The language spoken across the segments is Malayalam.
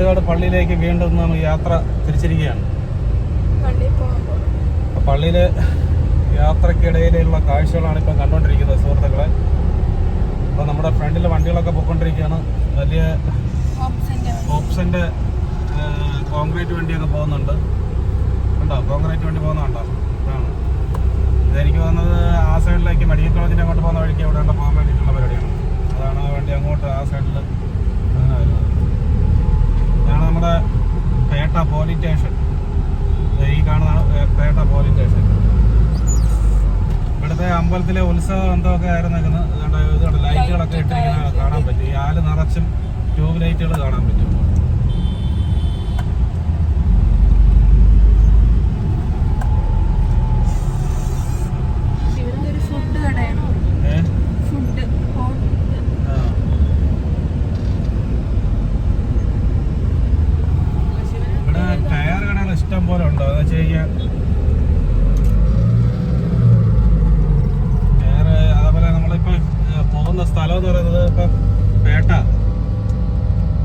വെട്ടുകാട് പള്ളിയിലേക്ക് വീണ്ടും നമ്മൾ യാത്ര തിരിച്ചിരിക്കുകയാണ്. പള്ളിയിൽ യാത്രക്കിടയിലുള്ള കാഴ്ചകളാണ് ഇപ്പം കണ്ടുകൊണ്ടിരിക്കുന്നത് സുഹൃത്തുക്കളെ. അപ്പോൾ നമ്മുടെ ഫ്രണ്ടിൽ വണ്ടികളൊക്കെ പോയിക്കൊണ്ടിരിക്കുകയാണ്. വലിയ ഓപ്ഷന്റെ കോൺക്രീറ്റ് വണ്ടിയൊക്കെ പോകുന്നുണ്ട്. ഉണ്ടോ കോൺക്രീറ്റ് വണ്ടി പോകുന്നുണ്ടോ ഇതാണ്. ഇതെനിക്ക് വന്നത് ആ സൈഡിലേക്ക് മെഡിക്കൽ കോളേജിന്റെ അങ്ങോട്ട് പോകുന്ന വഴിക്ക് ഇവിടെ പോകാൻ വേണ്ടിയിട്ടുള്ള പരിപാടിയാണ്. അതാണ് ആ വണ്ടി അങ്ങോട്ട് ആ സൈഡിൽ നമ്മുടെ പേട്ട പോലീസ് സ്റ്റേഷൻ. ഈ കാണുന്നതാണ് പേട്ട പോലീസ് സ്റ്റേഷൻ. ഇവിടുത്തെ അമ്പലത്തിലെ ഉത്സവം എന്തൊക്കെ ആയിരുന്നു നിൽക്കുന്നത് ഇതുകൊണ്ട് ഇതുകൊണ്ട് ലൈറ്റുകളൊക്കെ ഇട്ടിരിക്കുന്നത് കാണാൻ പറ്റും. ഈ ആൽ നിറച്ചും ട്യൂബ് ലൈറ്റുകൾ കാണാൻ പറ്റും ഇവിടുത്തെ ഒരു ഫുഡ് കടയാണ് ഏഹ് ഫുഡ് ആ. ഇവിടെ ടയർ കടകൾ ഇഷ്ടം പോലെ ഉണ്ടോ എന്ന് വെച്ച് കഴിഞ്ഞാൽ ടയർ അതേപോലെ നമ്മളിപ്പോൾ ഏഹ്, പോകുന്ന സ്ഥലം എന്ന് പറയുന്നത് ഇപ്പം പേട്ട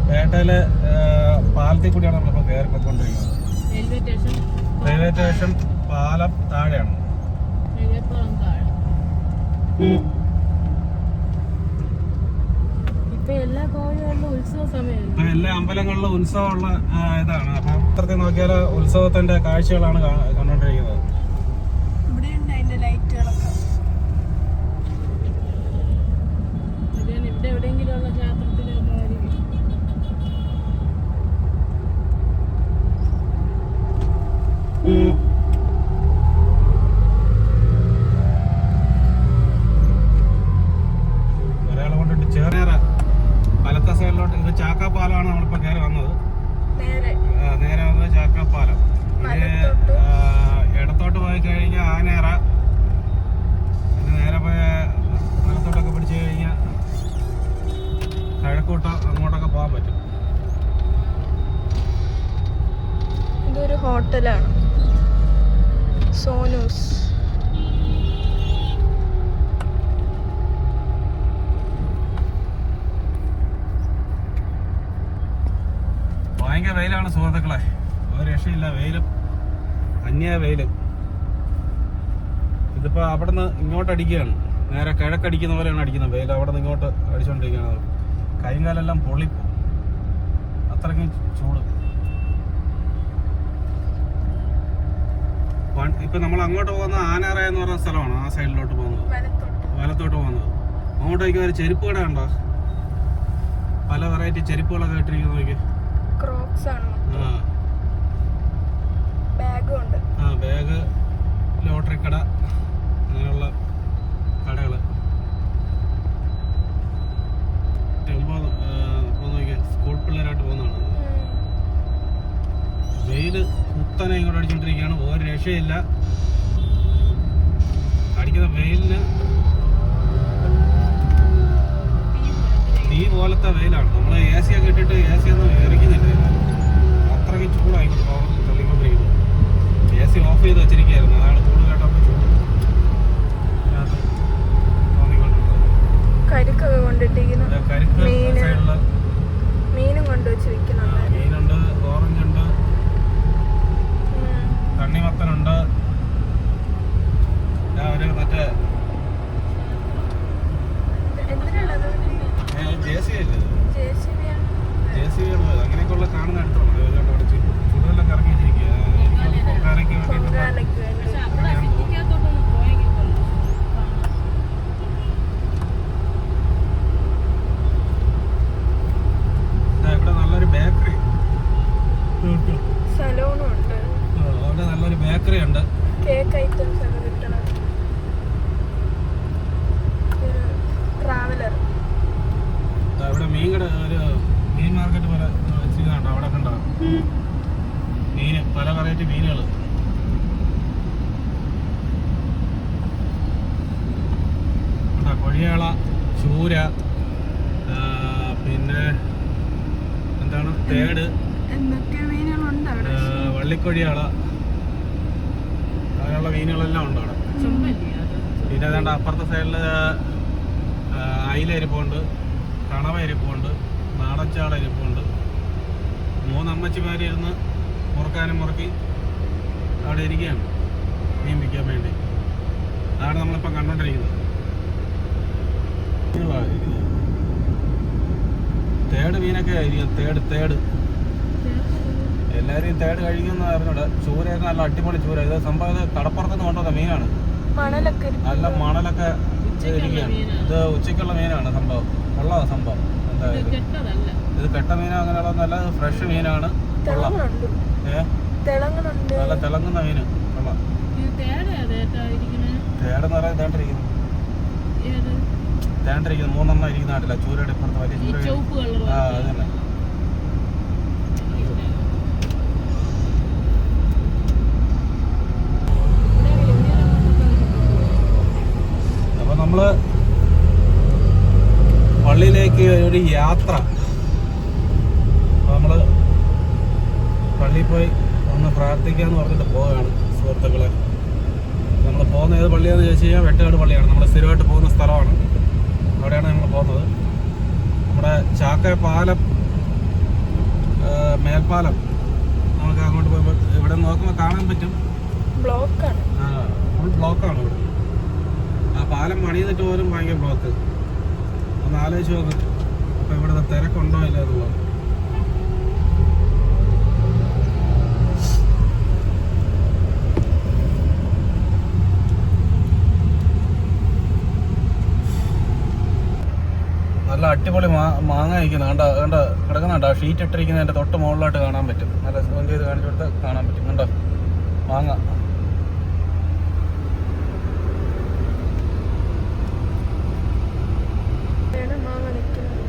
പേട്ടയിലെ ഏഹ്, പാലത്തിൽ കൂടിയാണ് നമ്മളിപ്പോൾ കയറി പോയിക്കൊണ്ടിരിക്കുന്നത് റെയിൽവേ സ്റ്റേഷൻ റെയിൽവേ സ്റ്റേഷൻ പാലം താഴെയാണ്. ഇപ്പൊ എല്ലാ അമ്പലങ്ങളിലും ഉത്സവമുള്ള ഇതാണ്. അപ്പൊ അത്രത്തിൽ നോക്കിയാൽ ഉത്സവത്തിന്റെ കാഴ്ചകളാണ് കാ- 嗯 സോനൂസ് ഭയങ്കര വെയിലാണ് സുഹൃത്തുക്കളെ. ഒരു രക്ഷയില്ല വെയിലും അന്യ വെയിലും. ഇതിപ്പോ അവിടുന്ന് ഇങ്ങോട്ട് അടിക്കുകയാണ്. നേരെ കിഴക്കടിക്കുന്ന പോലെയാണ് അടിക്കുന്നത്. വെയിൽ അവിടെ നിന്ന് ഇങ്ങോട്ട് അടിച്ചുകൊണ്ടിരിക്കുകയാണ് കൈകാലെല്ലാം കാലെല്ലാം പൊള്ളിപ്പോ അത്രയ്ക്കും ചൂട്. ഇപ്പൊ നമ്മൾ അങ്ങോട്ട് പോകുന്ന ആനാറ എന്ന് പറയുന്ന സ്ഥലമാണ് ആ സൈഡിലോട്ട് പോകുന്നത്. വലത്തോട്ട്. പോകുന്നത്. അങ്ങോട്ടേക്ക് ഒരു ചെരുപ്പ് കട ഉണ്ടോ പല വെറൈറ്റി ചെരുപ്പുകളൊക്കെ ഇട്ടിരിക്കുന്നു നോക്കി ക്രോക്സ് ആണ്. ആ. ബാഗും ഉണ്ട്. ആ ബാഗ് ലോട്ടറി കട അങ്ങനെയുള്ള കടകൾ. സ്കൂൾ പിള്ളേരായിട്ട് പോകുന്നതാണ്. വെയിൽ കുത്തനെ ഇങ്ങോട്ട് അടിച്ചുകൊണ്ടിരിക്കുകയാണ് ഒരു രക്ഷയില്ല. അടിക്കുന്ന വെയിലിന് തീ പോലത്തെ വെയിലാണ്. നമ്മൾ എ സി ഒക്കെ ഇട്ടിട്ട് എ സി ഒന്നും എറിക്കുന്നില്ല. അത്രയ്ക്ക് ചൂടായി തള്ളിക്കൊണ്ടിരിക്കുന്നു. എ സി ഓഫ് ചെയ്ത് വെച്ചിരിക്കുകയായിരുന്നു. അതാണ് ചൂട് കേട്ടപ്പോൾ ചൂട് കരുക്കൊക്കെ കൊണ്ടിട്ടിരിക്കുന്നു. മീനും. സൈഡിൽ മീനും കൊണ്ടുവച്ചിരിക്കുന്നുണ്ട് മീനുണ്ട് ഓറഞ്ച് ഉണ്ട് ഉം. തണ്ണിമത്തനുണ്ട് ഞാൻ ഒരു മറ്റേ എന്തിനുള്ളത് ജെ സി അല്ലേ ജെ സി ബി ആണ് ജെ സി അങ്ങനെയൊക്കെയുള്ള കാണുന്ന അടുത്താണ് ഇതുകൊണ്ട് അവിടെ ചു- ചുടുകെല്ലാം കറങ്ങി വെച്ചിരിക്കുക എനിക്ക് പൊങ്കാലയ്ക്ക് വേണ്ടിയിട്ടുള്ള പൊങ്കാലയ്ക്ക് വേണ്ടി പക്ഷെ അവിടെ സിറ്റിക്കകത്തോട്ടൊന്ന് പോയെങ്കിൽ കൊള്ളാം കാണാം. ദാ ഇവിടെ നല്ലൊരു ബേക്കറി സലൂണും ഉണ്ട് അവിടെ നല്ലൊരു ബേക്കറി ഉണ്ട് കേക്ക് ഐറ്റംസ് ഒക്കെ കിട്ടണം ട്രാവലർ അവിടെ മീൻ കട ഒരു മീൻ മാർക്കറ്റ് പോലെ വെച്ചിരിക്കുന്നുണ്ട് അവിടെ കണ്ടോ? മീൻ പല വെറൈറ്റി മീനുകൾ കൊഴിയാള ചൂര പിന്നെ എന്താണ്? തേട്. എന്തൊക്കെ മീനുകളുണ്ട് അവിടെ ആ, വള്ളിക്ക നെയ്ക്കൊഴിയാള അങ്ങനെയുള്ള മീനുകളെല്ലാം ഉണ്ട് അവിടെ. പിന്നെ ഏതാണ്ട് അപ്പുറത്തെ സൈഡിൽ അയില ഇരിപ്പുണ്ട് കണവ ഇരിപ്പുണ്ട് നാടൻചാള ഇരിപ്പുണ്ട് മൂന്ന് അമ്മച്ചിമാരിരുന്ന് മുറുക്കാനും മുറുക്കി അവിടെ ഇരിക്കുകയാണ് മീൻ വിൽക്കാൻ വേണ്ടി. അതാണ് നമ്മളിപ്പം കണ്ടോണ്ടിരിക്കുന്നത്. തേട് മീനൊക്കെ ആയിരിക്കും. തേട് തേട്. എല്ലാവരും തേട് കഴിക്കുന്ന അറിഞ്ഞൂടെ ചൂരയൊക്കെ നല്ല അടിപൊളി ചൂര. ഇത് സംഭവം ഇത് കടപ്പുറത്തുനിന്ന് കൊണ്ടുവന്ന മീനാണ്. നല്ല മണലൊക്കെ ഇരിക്കുകയാണ്. ഇത് ഉച്ചയ്ക്കുള്ള മീനാണ് സംഭവം. ഉള്ളതാ സംഭവം. ഇത് എന്തായാലും ഇത് കെട്ട മീനോ അങ്ങനെയുള്ള നല്ല ഫ്രഷ് മീനാണ്. കൊള്ളാം. നല്ല തിളങ്ങുന്ന മീന്. കൊള്ളാം. തേടെന്ന് പറയാൻ തേണ്ടിരിക്കുന്നു. മൂന്നെണ്ണം ഇരിക്കുന്ന നാട്ടില്ല ചൂരയുടെ ഇപ്പുറത്ത് വലിയ ഈ ചൂര അതന്നെ കളർ ആ അത് തന്നെ. നമ്മൾ പള്ളിയിലേക്ക് ഒരു യാത്ര. നമ്മൾ നമ്മൾ പള്ളിയിൽ പോയി ഒന്ന് പ്രാർത്ഥിക്കാന്ന് പറഞ്ഞിട്ട് പോവുകയാണ് സുഹൃത്തുക്കളെ. നമ്മൾ പോകുന്ന ഏത് പള്ളിയാണെന്ന് ചോദിച്ചു കഴിഞ്ഞാൽ വെട്ടുകാട് പള്ളിയാണ്. നമ്മൾ സ്ഥിരമായിട്ട് പോകുന്ന സ്ഥലമാണ്. അവിടെയാണ് നമ്മൾ പോകുന്നത്. നമ്മുടെ ചാക്ക പാലം മേൽപ്പാലം. നമുക്ക് അങ്ങോട്ട് പോയി ഇവിടെ നോക്കുമ്പോൾ കാണാൻ പറ്റും. ബ്ലോക്കാണ്. ഫുൾ ബ്ലോക്കാണ് ഇവിടെ. പാലം പണിതിട്ട് പോലും ഭയങ്കര ബ്ലോക്ക് ഒന്ന് ആലോചിച്ച് നോക്ക്. അപ്പൊ ഇവിടുത്തെ തിരക്കുണ്ടോ ഇല്ല എന്നുള്ളത് നല്ല അടിപൊളി മാങ്ങ കഴിക്കുന്ന കണ്ട കിടക്കുന്നുണ്ട് ആ ഷീറ്റ് ഇട്ടിരിക്കുന്നതിന്റെ തൊട്ട് മുകളിലായിട്ട് കാണാൻ പറ്റും. നല്ല സൂം ചെയ്ത് കാണിച്ചു കൊടുത്താൽ കാണാൻ പറ്റും. കണ്ടോ? മാങ്ങ വേണം മാങ്ങ നിൽക്കുന്നത്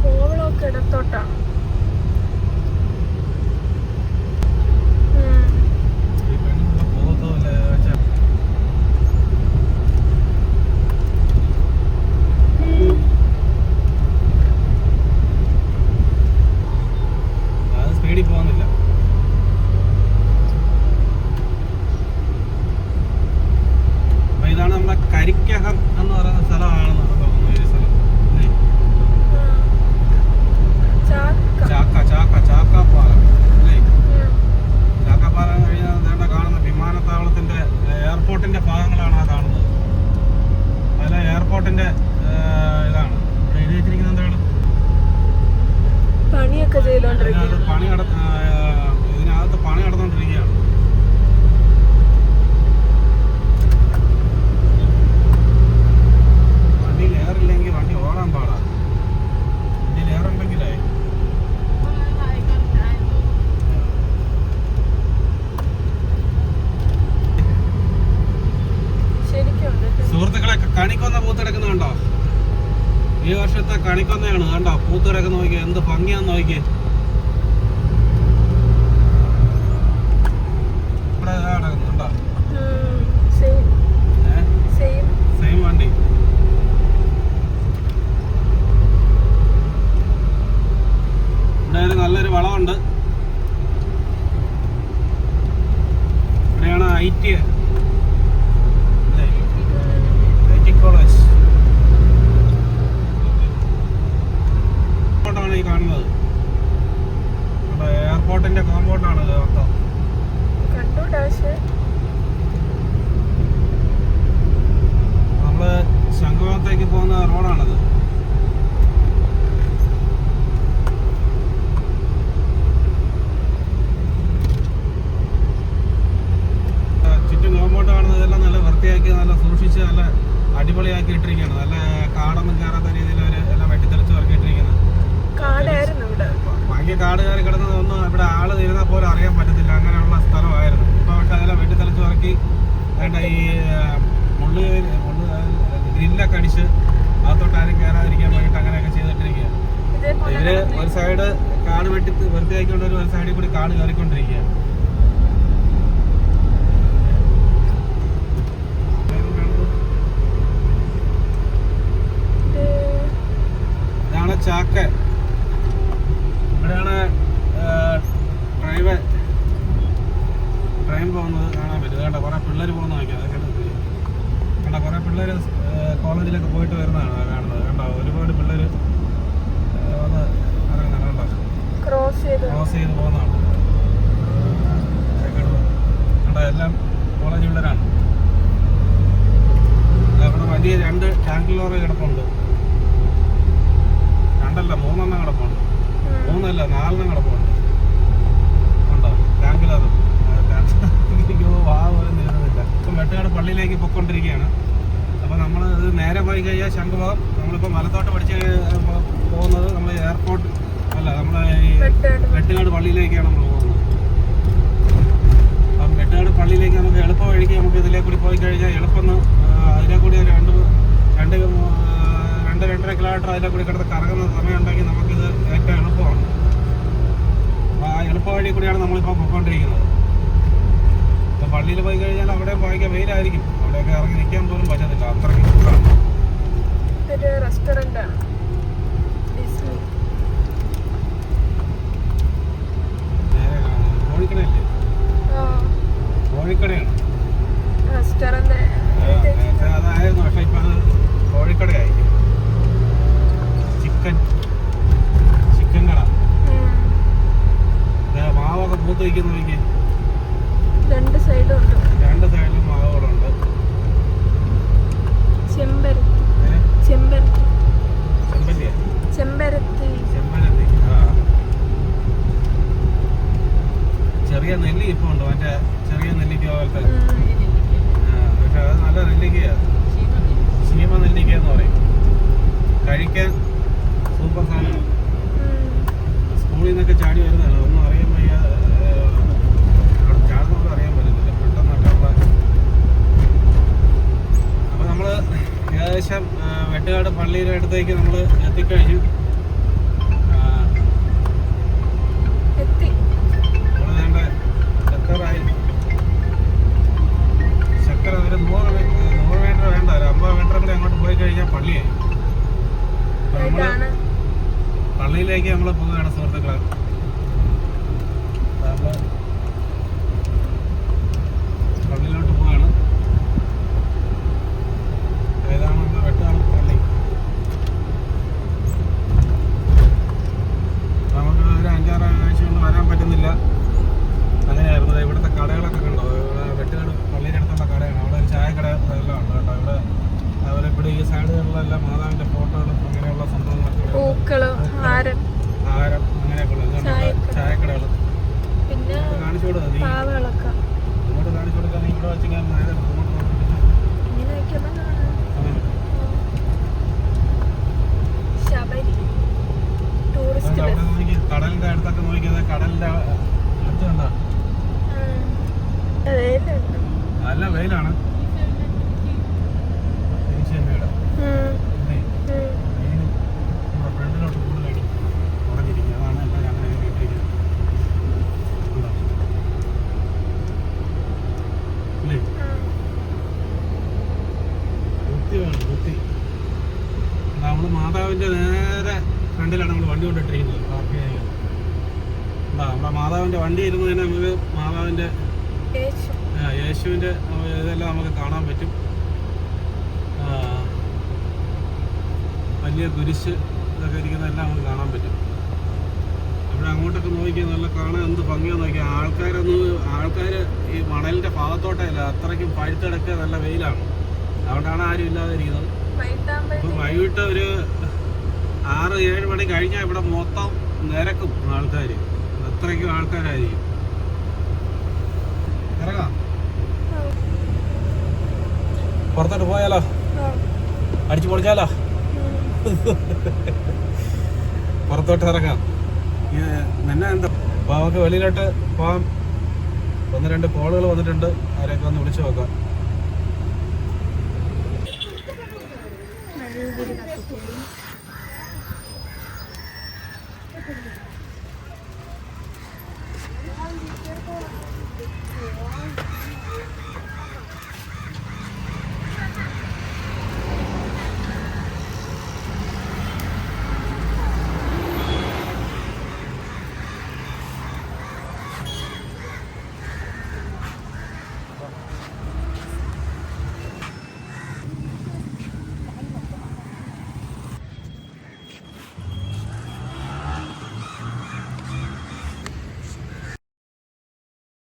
കോവളമൊക്കെ ഇടത്തോട്ടാ ഉം. ഈ പെണ്ണുള്ള പോകത്തുമില്ല വെച്ചാ അത് സ്പീഡിൽ പോകുന്നില്ല അപ്പൊ ഇതാണ് നമ്മുടെ കരിക്കകം എന്ന് പറയുന്ന സ്ഥലമാണെന്നാണ് തോന്നുന്നത് ഈ സ്ഥലം ഇല്ലേ? ചാക്ക ചാക്ക ചാക്ക ചാക്കാപ്പാലം അല്ലേ ഉം. ചാക്കാപ്പാലം കഴിഞ്ഞാൽ നേണ്ട കാണുന്ന വിമാനത്താവളത്തിന്റെ എയർപോർട്ടിന്റെ ഭാഗങ്ങളാണ് ആ കാണുന്നത് അതിലെ എയർപോർട്ടിന്റെ ഇതാണ്. എഴുതി വെച്ചിരിക്കുന്നത് എന്താണ്? പണിയൊക്കെ ചെയ്തോണ്ടിരിക്കുന്നത് ചെയ്തോണ്ടിരിക്കുന്നു പണി നട കണിക്കൊന്ന പൂത്ത് കിടക്കുന്നുണ്ടോ ഈ വർഷത്തെ കണിക്കൊന്നയാണ് കണ്ടോ? പൂത്ത് കിടക്കുന്ന നോക്കിയേ എന്ത് ഭംഗിയാന്ന് നോക്കിയേ. ഇവിടെ സെയിം വണ്ടി. നല്ലൊരു വളമുണ്ട് I T I T college കോമ്പൗണ്ടാണ് ഈ കാണുന്നത് നമ്മുടെ എയർപോർട്ടിന്റെ കോമ്പൗണ്ടാണ് ഇത് മൊത്തം കണ്ടൂടാ പക്ഷേ നമ്മൾ ശംഖുമുഖത്തേക്ക് പോകുന്ന റോഡാണത് ആ, ചുറ്റും കോമ്പൗണ്ട് കാണുന്നത് ഇതെല്ലാം നല്ല വൃത്തിയാക്കി നല്ല സൂക്ഷിച്ച് നല്ല അടിപൊളിയാക്കി ഇട്ടിരിക്കുകയാണ്. നല്ല കാടൊന്നും കയറാത്ത രീതിയിൽ അവർ എല്ലാം വെട്ടിത്തെളിച്ച് ഇറക്കിയിട്ടിരിക്കുന്നത് ബാക്കി കാട് കയറി കിടന്നതൊന്നും ഇവിടെ ആൾ തീരുന്ന പോലും അറിയാൻ പറ്റത്തില്ല. അങ്ങനെയുള്ള സ്ഥലമായിരുന്നു. ഇപ്പൊ പക്ഷെ അതെല്ലാം വെട്ടിത്തെളിച്ച് ഇറക്കി വേണ്ട ഈ മുള്ളു മുള്ളു ഗ്രില്ലൊക്കെ അടിച്ച് അകത്തോട്ട് ആരും കയറാതിരിക്കാൻ വേണ്ടിട്ട് അങ്ങനെയൊക്കെ ചെയ്തിട്ടിരിക്കുകയാണ്. ഇവർ ഒരു സൈഡ് കാട് വെട്ടി വൃത്തിയാക്കിക്കൊണ്ടൊരു ഒരു സൈഡിൽ കൂടി കാട് കയറിക്കൊണ്ടിരിക്കുകയാണ് പിള്ളേർ കോളേജിലൊക്കെ പോയിട്ട് വരുന്നതാണ് ആ കാണുന്നത് കണ്ടോ ഒരുപാട് പിള്ളേർ വന്ന് ഇറങ്ങുന്നതാണ് കണ്ടോ ക്രോസ് ചെയ്ത് ക്രോസ് ചെയ്ത് പോകുന്നതാണ് കണ്ടോ എല്ലാം കോളേജ് പിള്ളേരാണ് ദാ അവിടെ വലിയ രണ്ട് ടാങ്ക് ലോറി കിടപ്പുണ്ട്. രണ്ടല്ല മൂന്നെണ്ണം കിടപ്പുണ്ട്. മൂന്നല്ല നാലെണ്ണം കിടപ്പുണ്ട്. ഉണ്ടോ? ടാങ്ക്. ഇപ്പം വെട്ടുകാട് പള്ളിയിലേക്ക് പൊയ്ക്കൊണ്ടിരിക്കുകയാണ്. അപ്പോൾ നമ്മൾ ഇത് നേരെ പോയി കഴിഞ്ഞാൽ ശംഖുഭാഗം നമ്മളിപ്പോൾ മലത്തോട്ട് പഠിച്ച് പോകുന്നത് നമ്മൾ എയർപോർട്ട് അല്ല നമ്മൾ ഈ വെട്ടുകാട് പള്ളിയിലേക്കാണ് നമ്മൾ പോകുന്നത്. അപ്പം വെട്ടുകാട് പള്ളിയിലേക്ക് നമുക്ക് എളുപ്പ വഴിക്ക് നമുക്ക് ഇതിലേ കൂടി പോയി കഴിഞ്ഞാൽ എളുപ്പം അതിലെ കൂടി രണ്ട് രണ്ട് രണ്ട് രണ്ടര കിലോമീറ്റർ അതിലെ കൂടി കിടന്ന് കറങ്ങുന്ന സമയമുണ്ടെങ്കിൽ നമുക്കിത് ഏറ്റവും എളുപ്പമാണ്. ആ എളുപ്പ വഴി കൂടിയാണ് നമ്മളിപ്പോൾ പോയിക്കൊണ്ടിരിക്കുന്നത് ഇപ്പം പള്ളിയിൽ പോയി കഴിഞ്ഞാൽ അവിടെ ഭയങ്കര വെയിലായിരിക്കും. അവിടെയൊക്കെ ഇറങ്ങി നിൽക്കാൻ പോലും പറ്റത്തില്ല അത്രയ്ക്ക് ചൂടാണ് ഇതൊരു. കോഴിക്കടയല്ലേ? കോഴിക്കടയാണ്. റെസ്റ്റോറന്റ്. അതായിരുന്നു പക്ഷെ ഇപ്പൊ അത് കോഴിക്കടയായി ചിക്കൻ. ചിക്കൻ കട. മാവൊക്കെ പൂത്ത് വയ്ക്കുന്ന രണ്ട് സൈഡും ഉണ്ട്. രണ്ട് സൈഡിലും മാവുകളുണ്ട്. ചെമ്പരത്തി. ചെമ്പരത്തി. ചെമ്പല്ലിയാ ചെമ്പരത്തി. ചെമ്പരത്തി. ആ. ചെറിയ നെല്ലി ഇപ്പൊ ഉണ്ട്. മറ്റേ ചെറിയ നെല്ലിക്ക പോലത്തെ ഉം. ആ, പക്ഷെ അത് നല്ല നെല്ലിക്കയാ ശീമ നെല്ലിക്ക എന്ന് പറയും കഴിക്കാൻ സൂപ്പർ സാധനമാണ് ഉം. സ്കൂളിൽ നിന്നൊക്കെ ചാടി വരുന്നതാണ് ഒന്നും അറിയാൻ വയ്യ ഏഹ്, അവിടെ ചാടുന്നൊക്കെ അറിയാൻ പറ്റുന്നില്ല പെട്ടെന്നൊക്കെ ഉള്ള അപ്പോൾ നമ്മൾ ഏകദേശം ആ, വെട്ടുകാട് അടുത്തേക്ക് നമ്മൾ എത്തിക്കഴിഞ്ഞു. എത്തി. നമ്മൾ വേണ്ട എത്താറായി ശക്കര ഒരു നൂറ് മീ- നൂറ് മീറ്റർ വേണ്ട ഒരു അമ്പത് മീറ്റർ കൂടി അങ്ങോട്ട് പോയി കഴിഞ്ഞാൽ പള്ളിയായി അപ്പോൾ നമ്മൾ ഇതാണ്. പള്ളിയിലേക്ക് നമ്മൾ പോവുകയാണ് സുഹൃത്തുക്കളെ നമ്മൾ പള്ളിയിലോട്ട് പോവുകയാണ് ഏതാണ് നമ്മുടെ വെട്ടാണ് പള്ളി നമുക്ക് ഒരു അഞ്ചാറ് ആഴ്ച കൊണ്ട് വരാൻ പറ്റുന്നില്ല അങ്ങനെയായിരുന്നു ദേ ഇവിടുത്തെ കടകളൊക്കെ കണ്ടോ ഇവിടെ വെട്ടുകാട് പള്ളിയുടെ അടുത്തുള്ള കടയാണ് അവിടെ ഒരു ചായക്കട എല്ലാം ഉണ്ട് കേട്ടോ ഇവിടെ അതുപോലെ ഇവിടെ ഈ സൈഡുകളിലെല്ലാം മാതാവിന്റെ ഫോട്ടോകളും അങ്ങനെയുള്ള സംഭവങ്ങളൊക്കെ ഇവിടെ ഉണ്ട്. പൂക്കൾ ഹാരം ആഹാരം അങ്ങനെയൊക്കെ ഉള്ളത് ഇതാണ് ഇവിടെ ചായക്കട. ചായക്കടകൾ പിന്നെ കാണിച്ചു കൊടുക്കുക നീ പാവകളൊക്കെ ഇങ്ങോട്ട് കാണിച്ചു കൊടുക്കുക നീ ഇവിടെ വെച്ച് ഞാൻ നേരെ ഇങ്ങോട്ട് നോക്കിയിട്ട് ഇങ്ങനെ വെക്കുമ്പോ കാണാം അങ്ങനെ. ശബരി ടൂറിസ്റ്റ് അതുകൊണ്ട് അവിടെ ബസ് നോക്കി കടലിന്റെ അടുത്തൊക്കെ നോക്കിയത് കടലിന്റെ അടുത്ത് കണ്ട അതേലുണ്ട് നല്ല വെയിലാണ് ഏഷ്യൻ വീട് ഇതേ, ഈ നമ്മുടെ ഫ്രണ്ടിലോട്ട് കൂടുതലടി കുറഞ്ഞിരിക്കുക അതാണ് എല്ലാവരും അങ്ങനെ ഇട്ടിരിക്കുന്നത് കണ്ടോ? ഇല്ലേ ബുദ്ധി വേണം വെയിലാണ് നമ്മൾ മാതാവിന്റെ നേരെ ഫ്രണ്ടിലാണ് നമ്മൾ വണ്ടി കൊണ്ടിട്ടിരിക്കുന്നത് പാർക്ക് ചെയ്യുന്നത് എന്താ നമ്മുടെ മാതാവിന്റെ വണ്ടി ഇരുന്നതിന് നമുക്ക് മാതാവിന്റെ യേശു ആ, യേശുവിന്റെ ഇതെല്ലാം നമുക്ക് കാണാൻ പറ്റും. വലിയ കുരിശ് ഇതൊക്കെ ഇരിക്കുന്നതെല്ലാം നമുക്ക് കാണാൻ പറ്റും. അവിടെ അങ്ങോട്ടൊക്കെ നോക്കിയാൽ നല്ല കാണാൻ എന്ത് ഭംഗിയാന്ന് നോക്കിയാൽ ആൾക്കാരൊന്നും ആൾക്കാർ ഈ മണലിന്റെ ഭാഗത്തോട്ടേ അല്ല അത്രയ്ക്കും പഴുത്തെടുക്കുക നല്ല വെയിലാണ്. അതുകൊണ്ടാണ് ആരും ഇല്ലാതിരിക്കുന്നത്. വൈകിട്ടാകുമ്പോഴത്തേക്ക് വൈകിട്ട് ഒരു ആറ് ഏഴ് മണി കഴിഞ്ഞാൽ ഇവിടെ മൊത്തം നിരക്കും ആൾക്കാർ അത്രയ്ക്കും ആൾക്കാരായിരിക്കും. പുറത്തോട്ട് പോയാലോ? അടിച്ചു പൊളിച്ചാലോ? പുറത്തോട്ട് ഇറങ്ങാം. പിന്നെ എന്താ? അപ്പോൾ നമുക്ക് വെളിയിലോട്ട് പോവാം. ഒന്ന് രണ്ട് കോളുകൾ വന്നിട്ടുണ്ട്. അവരെയൊക്കെ ഒന്ന് വിളിച്ചു നോക്കാം.